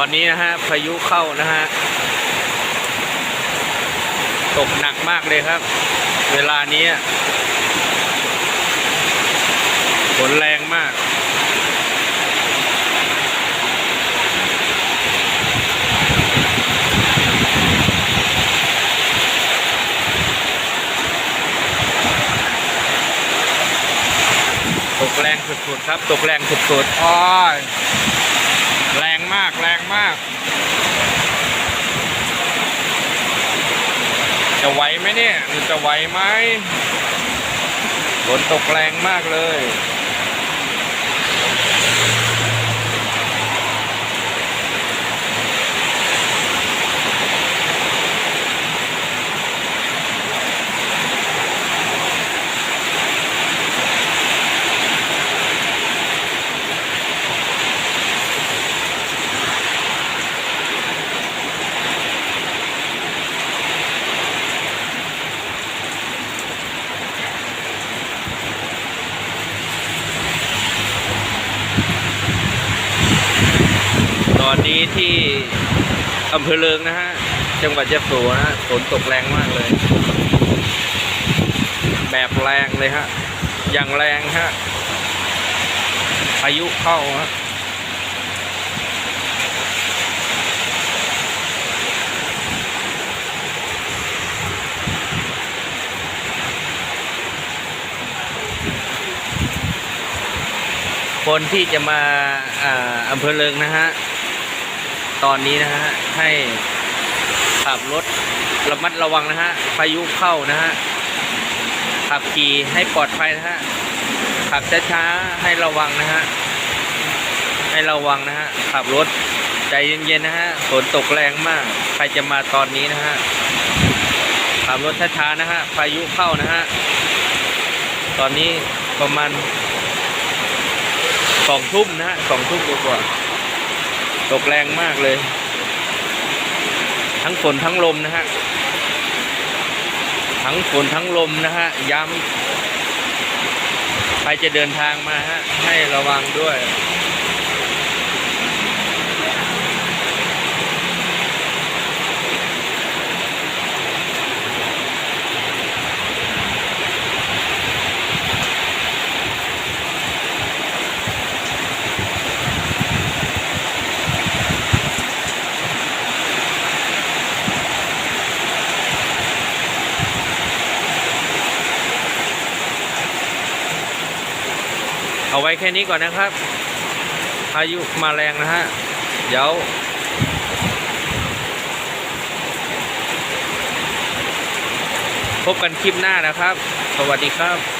อนนี้นะฮะพายุเข้านะฮะตกหนักมากเลยครับ เวลานี้ฝนแรงมากตกแรงสุดๆครับ ตกแรงสุดๆอ้อยแรงมากแรง มาก จะไหวไหมเนี่ยจะไหวไหมฝนตกแรงมากเลย อนนี้ที่อำเภอเลิงนะฮะ จังหวัดยะโสนะฮะฝนตกแรงมากเลย แบบแรงเลยฮะ อย่างแรงฮะพายุเข้าฮะคนที่จะมาอ่าอำเภอเลิงนะฮะ ตอนนี้นะฮะให้ขับรถระมัดระวังนะฮะพายุเข้านะฮะขับขี่ให้ปลอดภัยนะฮะขับช้าๆให้ระวังนะฮะให้ระวังนะฮะขับรถใจเย็นๆนะฮะฝนตกแรงมาก ใครจะมาตอนนี้นะฮะขับรถช้าๆนะฮะพายุเข้านะฮะตอนนี้ประมาณสองทุ่มนะฮะสองทุ่มกว่า ตกแรงมากเลย ทั้งฝนทั้งลมนะฮะ ทั้งฝนทั้งลมนะฮะ ย้ำ ใครจะเดินทางมาฮะ ให้ระวังด้วย เอาไว้แค่นี้ก่อนนะครับพายุมาแรงนะฮะ เดี๋ยว พบกันคลิปหน้านะครับ สวัสดีครับ